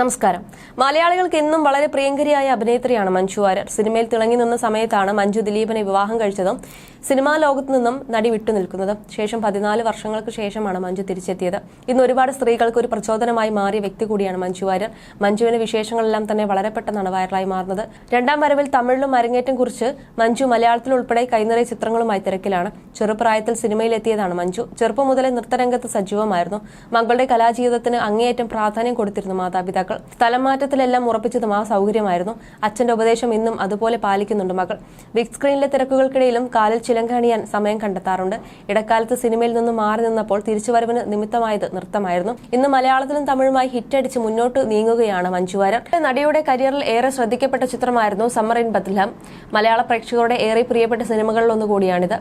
നമസ്കാരം. മലയാളികൾക്ക് എന്നും വളരെ പ്രിയങ്കരിയായ അഭിനേത്രിയാണ് മഞ്ജു വാര്യർ. സിനിമയിൽ തിളങ്ങി നിന്ന സമയത്താണ് മഞ്ജു ദിലീപിനെ വിവാഹം കഴിച്ചതും സിനിമാ ലോകത്ത് നിന്നും നടി വിട്ടുനിൽക്കുന്നതും ശേഷം പതിനാല് വർഷങ്ങൾക്ക് ശേഷമാണ് മഞ്ജു തിരിച്ചെത്തിയത്. ഇന്ന് ഒരുപാട് സ്ത്രീകൾക്ക് ഒരു പ്രചോദനമായി മാറിയ വ്യക്തി കൂടിയാണ് മഞ്ജു വാര്യർ. മഞ്ജുവിന്റെ വിശേഷങ്ങളെല്ലാം തന്നെ വളരെ പെട്ടെന്നാണ് വൈറലായി മാറുന്നത്. രണ്ടാം വരവിൽ തമിഴിലും അരങ്ങേറ്റം കുറിച്ച് മഞ്ജു മലയാളത്തിൽ ഉൾപ്പെടെ കൈനിറയ ചിത്രങ്ങളുമായി തിരക്കിലാണ്. ചെറുപ്രായത്തിൽ സിനിമയിലെത്തിയതാണ് മഞ്ജു. ചെറുപ്പം മുതലേ നൃത്തരംഗത്ത് സജീവമായിരുന്നു. മകളുടെ കലാജീവിതത്തിന് അങ്ങേയറ്റം പ്രാധാന്യം കൊടുത്തിരുന്നു മാതാപിതാക്കൾ. സ്ഥലം മാറ്റത്തിലെല്ലാം ഉറപ്പിച്ചതും ആ സൗകര്യമായിരുന്നു. അച്ഛന്റെ ഉപദേശം ഇന്നും അതുപോലെ പാലിക്കുന്നുണ്ട് മകൾ ബിഗ് സ്ക്രീനിലെ തിരക്കുകൾക്കിടയിലും കാലിൽ ചിലങ്കണിയാൻ സമയം കണ്ടെത്താറുണ്ട്. ഇടക്കാലത്ത് സിനിമയിൽ നിന്ന് മാറി നിന്നപ്പോൾ തിരിച്ചുവരവിന് നിമിത്തമായത് നൃത്തമായിരുന്നു. ഇന്ന് മലയാളത്തിലും തമിഴുമായി ഹിറ്റടിച്ച് മുന്നോട്ട് നീങ്ങുകയാണ് മഞ്ജു നടിയുടെ കരിയറിൽ ഏറെ ശ്രദ്ധിക്കപ്പെട്ട ചിത്രമായിരുന്നു സമ്മർ ഇൻ ബദ്ലം മലയാള പ്രേക്ഷകരുടെ ഏറെ പ്രിയപ്പെട്ട സിനിമകളിൽ ഒന്നുകൂടിയാണിത്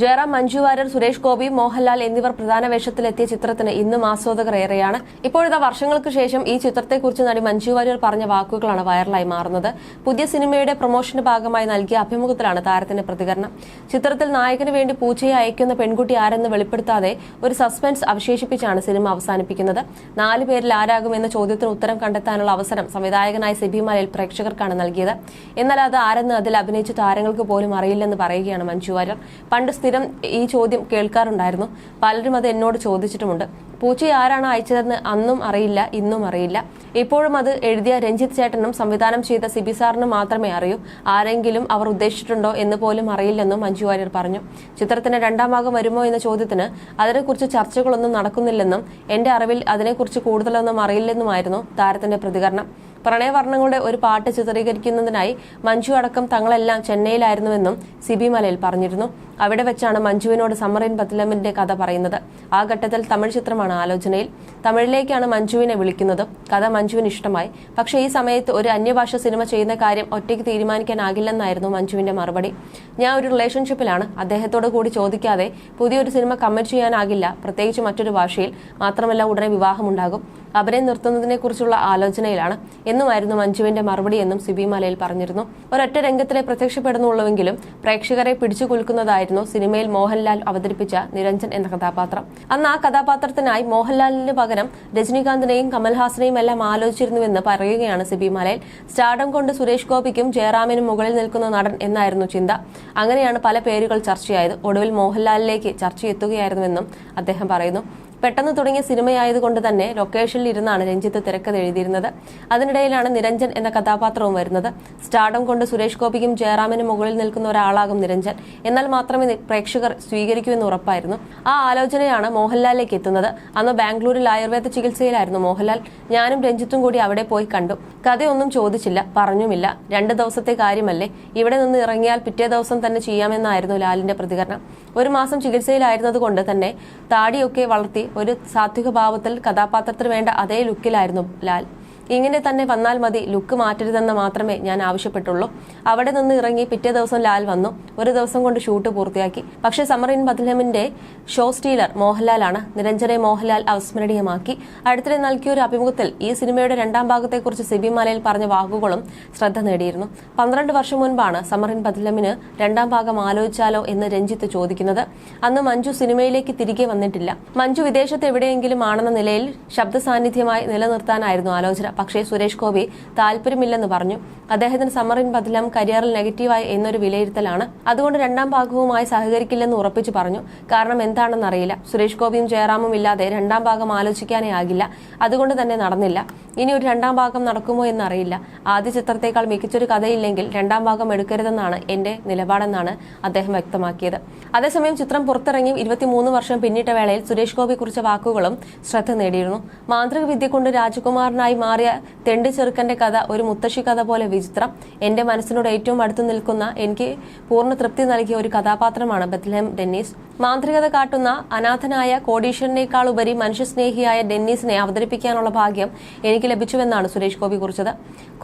ജയറാം മഞ്ജു വാര്യർ സുരേഷ് ഗോപി മോഹൻലാൽ എന്നിവർ പ്രധാന വേഷത്തിലെത്തിയ ചിത്രത്തിന് ഇന്നും ആസ്വാദകർ ഏറെയാണ് ഇപ്പോഴത്തെ വർഷങ്ങൾക്ക് ശേഷം ഈ ചിത്രത്തെക്കുറിച്ച് നടി മഞ്ജു വാര്യർ പറഞ്ഞ വാക്കുകളാണ് വൈറലായി മാറുന്നത്. പുതിയ സിനിമയുടെ പ്രൊമോഷന്റെ ഭാഗമായി നൽകിയ അഭിമുഖത്തിലാണ് താരത്തിന്റെ പ്രതികരണം. ചിത്രത്തിൽ നായകന് വേണ്ടി പൂച്ചയെ അയക്കുന്ന പെൺകുട്ടി ആരെന്ന് വെളിപ്പെടുത്താതെ ഒരു സസ്പെൻസ് അവശേഷിപ്പിച്ചാണ് സിനിമ അവസാനിപ്പിക്കുന്നത്. നാല് പേരിൽ ആരാകുമെന്ന ചോദ്യത്തിന് ഉത്തരം കണ്ടെത്താനുള്ള അവസരം സംവിധായകനായ സിബി മലയിൽ പ്രേക്ഷകർക്കാണ് നൽകിയത്. എന്നാൽ അത് ആരെന്ന് അതിൽ അഭിനയിച്ച താരങ്ങൾക്ക് പോലും അറിയില്ലെന്ന് പറയുകയാണ് മഞ്ജു വാര്യർ. പണ്ട് സ്ഥിരം ഈ ചോദ്യം കേൾക്കാറുണ്ടായിരുന്നു. പലരും അത് എന്നോട് ചോദിച്ചിട്ടുമുണ്ട്. പൂച്ച ആരാണ് അയച്ചതെന്ന് അന്നും അറിയില്ല ഇന്നും അറിയില്ല. ഇപ്പോഴും അത് എഴുതിയ രഞ്ജിത്ത് ചേട്ടനും സംവിധാനം ചെയ്ത സിബി സാറിനും മാത്രമേ അറിയൂ. ആരെങ്കിലും അവർ ഉദ്ദേശിച്ചിട്ടുണ്ടോ എന്ന് പോലും അറിയില്ലെന്നും മഞ്ജു വാര്യർ പറഞ്ഞു. ചിത്രത്തിന് രണ്ടാം ഭാഗം വരുമോ എന്ന ചോദ്യത്തിന് അതിനെക്കുറിച്ച് ചർച്ചകളൊന്നും നടക്കുന്നില്ലെന്നും എന്റെ അറിവിൽ അതിനെക്കുറിച്ച് കൂടുതലൊന്നും അറിയില്ലെന്നുമായിരുന്നു താരത്തിന്റെ പ്രതികരണം. പ്രണയവർണങ്ങളുടെ ഒരു പാട്ട് ചിത്രീകരിക്കുന്നതിനായി മഞ്ജു അടക്കം തങ്ങളെല്ലാം ചെന്നൈയിലായിരുന്നുവെന്നും സിബി മലയിൽ പറഞ്ഞിരുന്നു. അവിടെ വെച്ചാണ് മഞ്ജുവിനോട് സമ്മറിൻ പത്തിലമ്മിന്റെ കഥ പറയുന്നത്. ആ ഘട്ടത്തിൽ തമിഴ് ചിത്രമാണ് ആലോചനയിൽ. തമിഴിലേക്കാണ് മഞ്ജുവിനെ വിളിക്കുന്നത്. കഥ മഞ്ജുവിന് ഇഷ്ടമായി. പക്ഷേ ഈ സമയത്ത് ഒരു അന്യഭാഷ സിനിമ ചെയ്യുന്ന കാര്യം ഒറ്റയ്ക്ക് തീരുമാനിക്കാനാകില്ലെന്നായിരുന്നു മഞ്ജുവിന്റെ മറുപടി. ഞാൻ ഒരു റിലേഷൻഷിപ്പിലാണ്. അദ്ദേഹത്തോട് കൂടി ചോദിക്കാതെ പുതിയൊരു സിനിമ കമ്മിറ്റ് ചെയ്യാനാകില്ല. പ്രത്യേകിച്ച് മറ്റൊരു ഭാഷയിൽ മാത്രമല്ല ഉടനെ വിവാഹമുണ്ടാകും. അഭിനയം നിർത്തുന്നതിനെ കുറിച്ചുള്ള ആലോചനയിലാണ്. എന്നുമായിരുന്നു മഞ്ജുവിന്റെ മറുപടി എന്നും സിബി മലയിൽ പറഞ്ഞിരുന്നു. ഒരൊറ്റ രംഗത്തിലെ പ്രത്യക്ഷപ്പെടുന്നുള്ളൂവെങ്കിലും പ്രേക്ഷകരെ പിടിച്ചു കുലുക്കുന്നതായിരുന്നു സിനിമയിൽ മോഹൻലാൽ അവതരിപ്പിച്ച നിരഞ്ജൻ എന്ന കഥാപാത്രം. അന്ന് ആ കഥാപാത്രത്തിനായി മോഹൻലാലിന് പകരം രജനീകാന്തിനെയും കമൽഹാസനെയും എല്ലാം ആലോചിച്ചിരുന്നുവെന്ന് പറയുകയാണ് സിബി മലയിൽ. സ്റ്റാർഡം കൊണ്ട് സുരേഷ് ഗോപിക്കും ജയറാമിനും മുകളിൽ നിൽക്കുന്ന നടൻ എന്നായിരുന്നു ചിന്ത. അങ്ങനെയാണ് പല പേരുകൾ ചർച്ചയായത്. ഒടുവിൽ മോഹൻലാലിലേക്ക് ചർച്ച എത്തുകയായിരുന്നുവെന്നും അദ്ദേഹം പറയുന്നു. പെട്ടെന്ന് തുടങ്ങിയ സിനിമയായതുകൊണ്ട് തന്നെ ലൊക്കേഷനിൽ ഇരുന്നാണ് രഞ്ജിത്ത് തിരക്കഥ എഴുതിയിരുന്നത്. അതിനിടയിലാണ് നിരഞ്ജൻ എന്ന കഥാപാത്രവും വരുന്നത്. സ്റ്റാർഡം കൊണ്ട് സുരേഷ് ഗോപിക്കും ജയറാമിനും മുകളിൽ നിൽക്കുന്ന ഒരാളാകും നിരഞ്ജൻ. എന്നാൽ മാത്രമേ പ്രേക്ഷകർ സ്വീകരിക്കൂ എന്ന് ഉറപ്പായിരുന്നു. ആ ആലോചനയാണ് മോഹൻലാലിലേക്ക് എത്തുന്നത്. അന്ന് ബാംഗ്ലൂരിൽ ആയുർവേദ ചികിത്സയിലായിരുന്നു മോഹൻലാൽ. ഞാനും രഞ്ജിത്തും കൂടി അവിടെ പോയി കണ്ടു. കഥയൊന്നും ചോദിച്ചില്ല പറഞ്ഞുമില്ല. രണ്ട് ദിവസത്തെ കാര്യമല്ലേ? ഇവിടെ നിന്ന് ഇറങ്ങിയാൽ പിറ്റേ ദിവസം തന്നെ ചെയ്യാമെന്നായിരുന്നു ലാലിന്റെ പ്രതികരണം. ഒരു മാസം ചികിത്സയിലായിരുന്നതുകൊണ്ട് തന്നെ താടിയൊക്കെ വളർത്തി ഒരു സാത്വിക ഭാവത്തിൽ കഥാപാത്രത്തിന് വേണ്ട അതേ ലുക്കിലായിരുന്നു ലാൽ. ഇങ്ങനെ തന്നെ വന്നാൽ മതി ലുക്ക് മാറ്റരുതെന്ന് മാത്രമേ ഞാൻ ആവശ്യപ്പെട്ടുള്ളൂ. അവിടെ നിന്ന് ഇറങ്ങി പിറ്റേ ദിവസം ലാൽ വന്നു. ഒരു ദിവസം കൊണ്ട് ഷൂട്ട് പൂർത്തിയാക്കി. പക്ഷേ സമറിൻ ബദ്ലമിന്റെ ഷോ സ്റ്റീലർ മോഹൻലാലാണ് നിരഞ്ജനെ മോഹൻലാൽ അവസ്മരണീയമാക്കി. അടുത്തിടെ നൽകിയ ഒരു അഭിമുഖത്തിൽ ഈ സിനിമയുടെ രണ്ടാം ഭാഗത്തെക്കുറിച്ച് സിബി മലയിൽ പറഞ്ഞ വാക്കുകളും ശ്രദ്ധ നേടിയിരുന്നു. പന്ത്രണ്ട് വർഷം മുൻപാണ് സമറിൻ ബദ്ലമിന് രണ്ടാം ഭാഗം ആലോചിച്ചാലോ എന്ന് രഞ്ജിത്ത് ചോദിക്കുന്നത്. അന്ന് മഞ്ജു സിനിമയിലേക്ക് തിരികെ വന്നിട്ടില്ല. മഞ്ജു വിദേശത്ത് എവിടെയെങ്കിലും ആണെന്ന നിലയിൽ ശബ്ദ സാന്നിധ്യമായി നിലനിർത്താനായിരുന്നു ആലോചന. പക്ഷേ സുരേഷ് ഗോപി താല്പര്യമില്ലെന്ന് പറഞ്ഞു. അദ്ദേഹത്തിന് സമറിൻ ബദലം കരിയറിൽ നെഗറ്റീവായി എന്നൊരു വിലയിരുത്തലാണ്. അതുകൊണ്ട് രണ്ടാം ഭാഗവുമായി സഹകരിക്കില്ലെന്ന് ഉറപ്പിച്ചു പറഞ്ഞു. കാരണം എന്താണെന്ന് അറിയില്ല സുരേഷ് ഗോപിയും ജയറാമും ഇല്ലാതെ രണ്ടാം ഭാഗം ആലോചിക്കാനേ ആകില്ല. അതുകൊണ്ട് തന്നെ നടന്നില്ല. ഇനി ഒരു രണ്ടാം ഭാഗം നടക്കുമോ എന്നറിയില്ല. ആദ്യ ചിത്രത്തേക്കാൾ മികച്ചൊരു കഥയില്ലെങ്കിൽ രണ്ടാം ഭാഗം എടുക്കരുതെന്നാണ് എന്റെ നിലപാടെന്നാണ് അദ്ദേഹം വ്യക്തമാക്കിയത്. അതേസമയം ചിത്രം പുറത്തിറങ്ങി ഇരുപത്തിമൂന്ന് വർഷം പിന്നിട്ട വേളയിൽ സുരേഷ് ഗോപി കുറിച്ച വാക്കുകളും ശ്രദ്ധ നേടിയിരുന്നു. മാന്ത്രിക വിദ്യ കൊണ്ട് രാജകുമാരനായി മാറിയ തെണ്ടി ചെറുക്കന്റെ കഥ ഒരു മുത്തശ്ശി കഥ പോലെ വിചിത്രം. എന്റെ മനസ്സിനോട് ഏറ്റവും അടുത്തു നിൽക്കുന്ന എനിക്ക് പൂർണ തൃപ്തി നൽകിയ ഒരു കഥാപാത്രമാണ് ബത്ലഹം ഡെന്നീസ്. മാന്ത്രികത കാട്ടുന്ന അനാഥനായ കോടീശ്വരനേക്കാൾ ഉപരി മനുഷ്യസ്നേഹിയായ ഡെന്നീസിനെ അവതരിപ്പിക്കാനുള്ള ഭാഗ്യം എനിക്ക് ലഭിച്ചുവെന്നാണ് സുരേഷ് ഗോപി കുറിച്ചത്.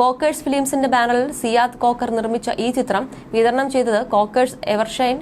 കോക്കേഴ്സ് ഫിലിംസിന്റെ ബാനറിൽ സിയാദ് കോക്കർ നിർമ്മിച്ച ഈ ചിത്രം വിതരണം ചെയ്തത് കോക്കേഴ്സ് എവർഷൈൻ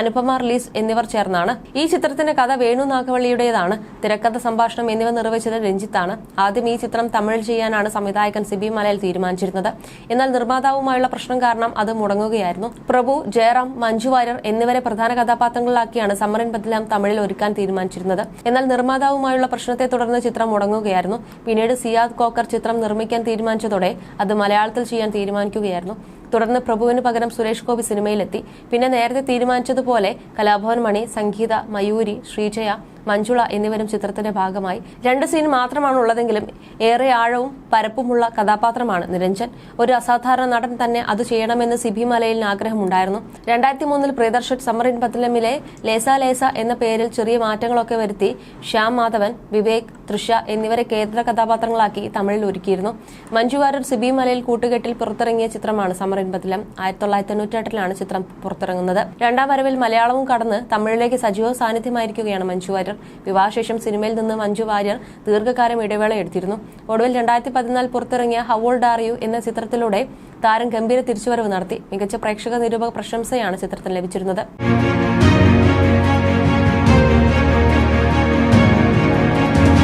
അനുപമ റിലീസ് എന്നിവർ ചേർന്നാണ്. ഈ ചിത്രത്തിന്റെ കഥ വേണു നാഗവള്ളിയുടേതാണ്. തിരക്കഥ സംഭാഷണം എന്നിവ നിർവഹിച്ചത് രഞ്ജിത്താണ്. ആദ്യം ഈ ചിത്രം തമിഴിൽ ചെയ്യാൻ ചെയ്യാനാണ് സംവിധായകൻ സിബി മലയിൽ തീരുമാനിച്ചിരുന്നത്. എന്നാൽ നിർമ്മാതാവുമായുള്ള പ്രശ്നം കാരണം അത് മുടങ്ങുകയായിരുന്നു. പ്രഭു ജയറാം മഞ്ജു വാര്യർ എന്നിവരെ പ്രധാന കഥാപാത്രങ്ങളിലാക്കിയാണ് സമരൻ ബദ്ലാം തമിഴിൽ ഒരുക്കാൻ തീരുമാനിച്ചിരുന്നത്. എന്നാൽ നിർമ്മാതാവുമായുള്ള പ്രശ്നത്തെ തുടർന്ന് ചിത്രം മുടങ്ങുകയായിരുന്നു. പിന്നീട് സിയാദ് കോക്കർ ചിത്രം നിർമ്മിക്കാൻ തീരുമാനിച്ചതോടെ അത് മലയാളത്തിൽ ചെയ്യാൻ തീരുമാനിക്കുകയായിരുന്നു. തുടർന്ന് പ്രഭുവിന് പകരം സുരേഷ് ഗോപി സിനിമയിലെത്തി. പിന്നെ നേരത്തെ തീരുമാനിച്ചതുപോലെ കലാഭവൻ മണി സംഗീത മയൂരി ശ്രീജയ മഞ്ജുള എന്നിവരും ചിത്രത്തിന്റെ ഭാഗമായി. രണ്ട് സീൻ മാത്രമാണ് ഉള്ളതെങ്കിലും ഏറെ ആഴവും പരപ്പുമുള്ള കഥാപാത്രമാണ് നിരഞ്ജൻ. ഒരു അസാധാരണ നടൻ തന്നെ അത് ചെയ്യണമെന്ന് സിബി മലയിലിന് ആഗ്രഹമുണ്ടായിരുന്നു. രണ്ടായിരത്തി മൂന്നിൽ പ്രിയദർശൻ സമ്മറിൻ പത്തലമിലെ ലേസ ലേസ എന്ന പേരിൽ ചെറിയ മാറ്റങ്ങളൊക്കെ വരുത്തി ശ്യാം മാധവൻ വിവേക് തൃഷ എന്നിവരെ കേന്ദ്ര കഥാപാത്രങ്ങളാക്കി തമിഴിൽ ഒരുക്കിയിരുന്നു. മഞ്ജു വാര്യർ സിബി മലയിൽ കൂട്ടുകെട്ടിൽ പുറത്തിറങ്ങിയ ചിത്രമാണ് സമ്മറിൻ പത്തലം ആയിരത്തി തൊള്ളായിരത്തി ചിത്രം പുറത്തിറങ്ങുന്നത്. രണ്ടാം വരവിൽ മലയാളവും കടന്ന് തമിഴിലേക്ക് സജീവ സാന്നിധ്യമായിരിക്കുകയാണ് മഞ്ജു വാര്യർ വിവാഹശേഷം സിനിമയിൽ നിന്ന് മഞ്ജു വാര്യർ ദീർഘകാലം ഇടവേള എടുത്തിരുന്നു. ഒടുവിൽ രണ്ടായിരത്തി പതിനാല് പുറത്തിറങ്ങിയ ഹവോൾഡ് ആർ യു എന്ന ചിത്രത്തിലൂടെ താരം ഗംഭീര തിരിച്ചുവരവ് നടത്തി. മികച്ച പ്രേക്ഷക നിരൂപക പ്രശംസയാണ് ചിത്രത്തിന് ലഭിച്ചിരുന്നത്.